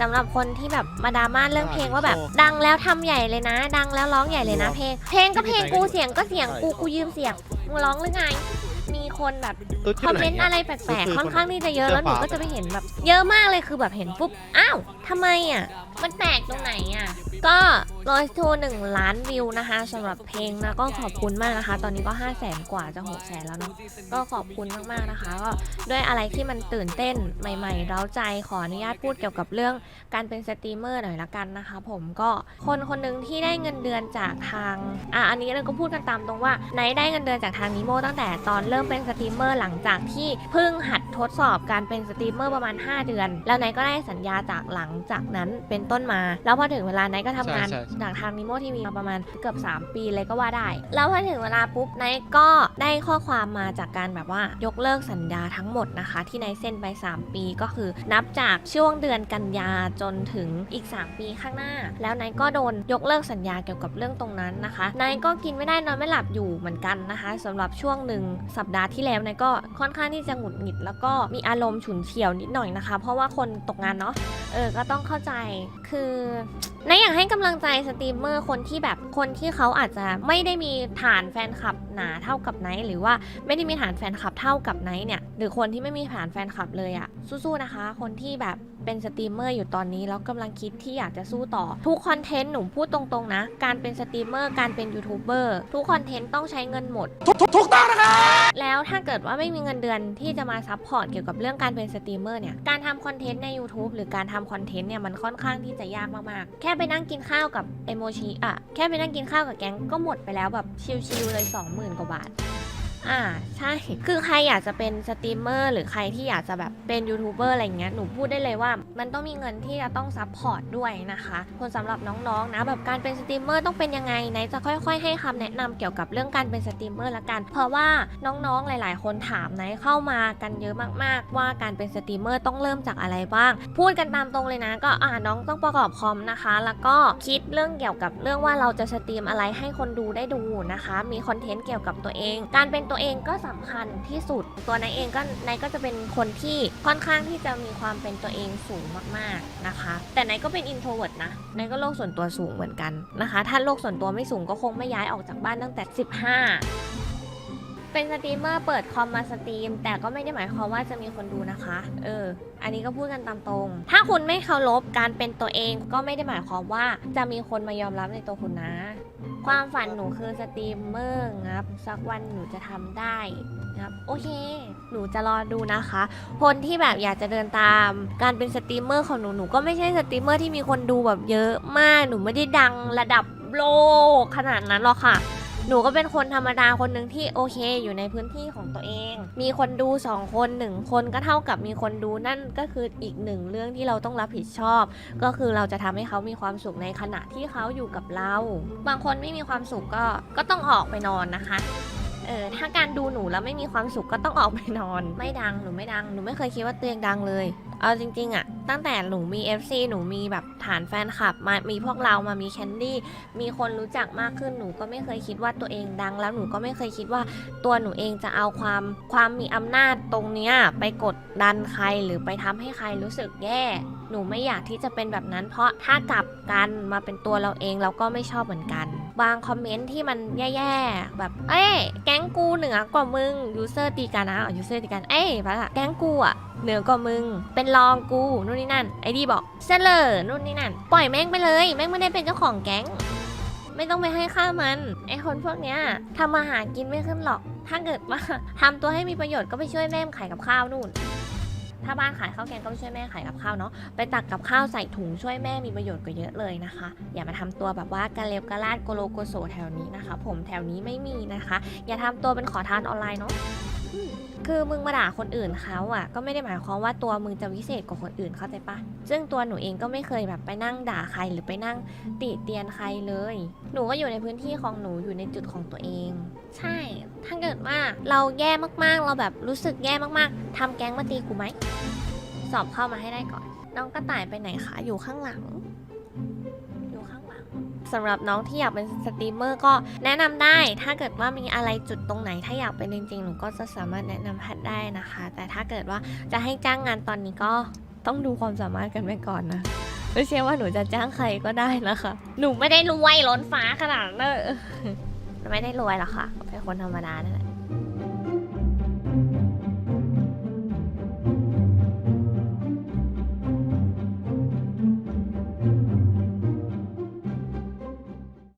สำหรับคนที่แบบมาดราม่าเรื่องเพลงว่าแบบ ดังแล้วทำใหญ่เลยนะ ดังแล้วร้องใหญ่เลยนะเพลง เพลงก็เพลงกูเสียงก็เสียงกูกูยืมเสียงมึงร้องหรือไง มีคนแบบตุ๊ดคอมเมนต์อะไรแปลกๆค่อนข้างที่จะเยอะแล้วหนูก็จะไปเห็นแบบ เยอะมากเลยคือแบบเห็นปุ๊บอ้าวทำไมอะมันแปลกตรงไหนอะก็ รอยทูหนึ่งล้านวิวนะคะสำหรับเพลงนะก็ขอบคุณมากนะคะ ตอนนี้ก็5 0 0แสนกว่าจะ6 0แสนแล้วเนาะก็ขอบคุณมากๆนะคะ ก็ด้วยอะไรที่มันตื่นเต้นใหม่ๆ เร้าใจขออนุญาตพูดเกี่ยวกับเรื่องการเป็นสตรีมเมอร์หน่อยละกันนะคะ ผมก็คนคนหนึ่งที่ได้เงินเดือนจากทางอะอันนี้เราก็พูดกันตามตรงว่าไนท์ได้เงินเดือนจากทางนิโมตั้งแต่ตอนเริ่มเป็นสตรีมเมอร์หลังจากที่เพิ่งหัด ทดสอบการเป็นสตรีมเมอร์ประมาณ 5 เดือน แล้วไนท์ก็ได้สัญญาจากหลังจากนั้นเป็นต้นมา แล้วพอถึงเวลาไนท์ก็ทำงานใช่ใช่ จากทางนิโมทีวีมาประมาณเกือบ 3 ปีเลยก็ว่าได้ แล้วพอถึงเวลาปุ๊บไนท์ก็ได้ข้อความมาจากการแบบว่ายกเลิกสัญญาทั้งหมดนะคะ ที่ไนท์เซ็นไป 3 ปีก็คือ นับจากช่วงเดือนกันยาจนถึงอีก 3 ปีข้างหน้า แล้วไนท์ก็โดนยกเลิกสัญญาเกี่ยวกับเรื่องตรงนั้นนะคะไนท์ก็กินไม่ได้นอนไม่หลับอยู่เหมือนกันนะคะสำหรับช่วงหนึ่งสัปดาห์ที่แล้วไนท์ก็ค่อนข้างที่จะหงุดหงิดแล้วก็มีอารมณ์ฉุนเฉียวนิดหน่อยนะคะ เพราะว่าคนตกงานเนาะเออก็ต้องเข้าใจคือในอยากให้กำลังใจสตรีมเมอร์คนที่แบบคนที่เขาอาจจะไม่ได้มีฐานแฟนคลับหนาเท่ากับไนท์หรือว่าไม่ได้มีฐานแฟนคลับเท่ากับไนท์เนี่ยหรือคนที่ไม่มีฐานแฟนคลับเลยอะสู้ๆนะคะ คนที่แบบเป็นสตรีมเมอร์อยู่ตอนนี้แล้วกำลังคิดที่อยากจะสู้ต่อทุกคอนเทนต์หนูพูดตรงๆนะ การเป็นสตรีมเมอร์การเป็นยูทูบเบอร์ทุกคอนเทนต์ต้องใช้เงินหมดถูกต้องนะครับแล้วถ้าเกิดว่าไม่มีเงินเดือนที่จะมาซัพพอร์ตเกี่ยวกับเรื่องการเป็นสตรีมเมอร์เนี่ย การทำคอนเทนต์ใน YouTube หรือการทำคอนเทนต์เนี่ยมันค่อนข้างที่จะยากมากๆ แค่ไปนั่งกินข้าวกับเอโมชิอะ แค่ไปนั่งกินข้าวกับแก๊งก็หมดไปแล้วแบบชิลๆเลย 20,000 กว่าบาท อ่าใช่คือใครอยากจะเป็นสตรีมเมอร์หรือใครที่อยากจะแบบเป็นยูทูบเบอร์อะไรเงี้ยหนูพูดได้เลยว่า มันต้องมีเงินที่จะต้องซัพพอร์ตด้วยนะคะคนสำหรับน้องๆนะแบบการเป็นสตรีมเมอร์ต้องเป็นยังไงไหนจะค่อย ๆ ให้คำแนะนำเกี่ยวกับเรื่องการเป็นสตรีมเมอร์ละกัน เพราะว่าน้องๆหลาย ๆ คนถามไหนเข้ามากันเยอะมากๆ ว่าการเป็นสตรีมเมอร์ต้องเริ่มจากอะไรบ้าง พูดกันตามตรงเลยนะ ก็อ่าน้องต้องประกอบคอมนะคะ แล้วก็คิดเรื่องเกี่ยวกับเรื่องว่าเราจะสตรีมอะไรให้คนดูได้ดูนะคะ มีคอนเทนต์เกี่ยวกับตัวเอง การเป็นตัววเองก็สำคัญที่สุด ตัวนายเองก็นายก็จะเป็นคนที่ค่อนข้างที่จะมีความเป็นตัวเองสูงมากๆนะคะ แต่นายก็เป็นอินโทรเวิร์ดนะนายก็โลกส่วนตัวสูงเหมือนกันนะคะ ถ้าโลกส่วนตัวไม่สูงก็คงไม่ย้ายออกจากบ้านตั้งแต่ 15 เป็นสตรีมเมอร์เปิดคอมมาสตรีม แต่ก็ไม่ได้หมายความว่าจะมีคนดูนะคะ เออ อันนี้ก็พูดกันตามตรง ถ้าคุณไม่เคารพการเป็นตัวเองก็ไม่ได้หมายความว่าจะมีคนมายอมรับในตัวคุณนะ ความฝันหนูคือสตรีมเมอร์ครับสักวันหนูจะทำได้นะครับโอเค หนูจะรอดูนะคะ คนที่แบบอยากจะเดินตามการเป็นสตรีมเมอร์ของหนู หนูก็ไม่ใช่สตรีมเมอร์ที่มีคนดูแบบเยอะมาก หนูไม่ได้ดังระดับโลกขนาดนั้นหรอกค่ะ หนูก็เป็นคนธรรมดาคนหนึ่งที่โอเคอยู่ในพื้นที่ของตัวเอง มีคนดู 2 คน 1 คนก็เท่ากับมีคนดูนั่นก็คืออีกหนึ่งเรื่องที่เราต้องรับผิดชอบ ก็คือเราจะทำให้เขามีความสุขในขณะที่เขาอยู่กับเรา บางคนไม่มีความสุขก็ก็ต้องออกไปนอนนะคะเออถ้าการดูหนูแล้วไม่มีความสุขก็ต้องออกไปนอน ไม่ดังหนูไม่ดังหนูไม่เคยคิดว่าตัวเองดังเลย เอาจริง ๆอะตั้งแต่หนูมี FC หนูมีแบบฐานแฟนคลับมามีพวกเรามามีแคนดี้มีคนรู้จักมากขึ้นหนูก็ไม่เคยคิดว่าตัวเองดัง แล้วหนูก็ไม่เคยคิดว่าตัวหนูเองจะเอาความความมีอำนาจตรงเนี้ยไปกดดันใครหรือไปทำให้ใครรู้สึกแย่ หนูไม่อยากที่จะเป็นแบบนั้น เพราะถ้ากลับกันมาเป็นตัวเราเองเราก็ไม่ชอบเหมือนกันบางคอมเมนต์ที่มันแย่ๆ แบบ เอ้ย แก๊งกูเหนือกว่ามึง ยูเซอร์ตีกันนะยูเซอร์ตีกัน เอ้ยพะแก๊งกูอะ เหนือกว่ามึง เป็นรองกูนู่นนี่นั่น ไอดีบอกเซเลอร์นู่นนี่นั่น ปล่อยแม่งไปเลย แม่งไม่ได้เป็นเจ้าของแก๊ง ไม่ต้องไปให้ค่ามัน ไอคนพวกเนี้ยทำมาหากินไม่ขึ้นหรอก ถ้าเกิดว่าทำตัวให้มีประโยชน์ก็ไปช่วยแม่ขายกับข้าวนู่น ถ้าบ้านขายข้าวแกงก็ไปช่วยแม่ขายกับข้าวเนาะ ไปตักกับข้าวใส่ถุงช่วยแม่มีประโยชน์กว่าเยอะเลยนะคะ อย่ามาทำตัวแบบว่ากะเลวกะลาดโกโลโกโซแถวนี้นะคะ ผมแถวนี้ไม่มีนะคะ อย่าทำตัวเป็นขอทานออนไลน์เนาะ คือมึงมาด่าคนอื่นเขาอะ ก็ไม่ได้หมายความว่าตัวมึงจะวิเศษกว่าคนอื่นเข้าใจปะซึ่งตัวหนูเองก็ไม่เคยแบบไปนั่งด่าใครหรือไปนั่งติเตียนใครเลย หนูก็อยู่ในพื้นที่ของหนูอยู่ในจุดของตัวเอง ใช่ ถ้าเกิดว่าเราแย่มากๆ เราแบบรู้สึกแย่มากๆทำแก๊งมาตีกูไหม สอบเข้ามาให้ได้ก่อน น้องกระต่ายไปไหนคะ อยู่ข้างหลังอยู่ข้างหลัง สำหรับน้องที่อยากเป็นสตรีมเมอร์ก็แนะนำได้ ถ้าเกิดว่ามีอะไรจุดตรงไหน ถ้าอยากเป็นจริงๆหนูก็จะสามารถแนะนำแพทได้นะคะ แต่ถ้าเกิดว่าจะให้จ้างงานตอนนี้ก็ต้องดูความสามารถกันไปก่อนนะไม่ใช่ว่าหนูจะจ้างใครก็ได้นะคะ หนูไม่ได้รวยล้นฟ้าขนาดนั้นออหนูไม่ได้รวยหรอกค่ะเป็นคนธรรมดานั่นแหละ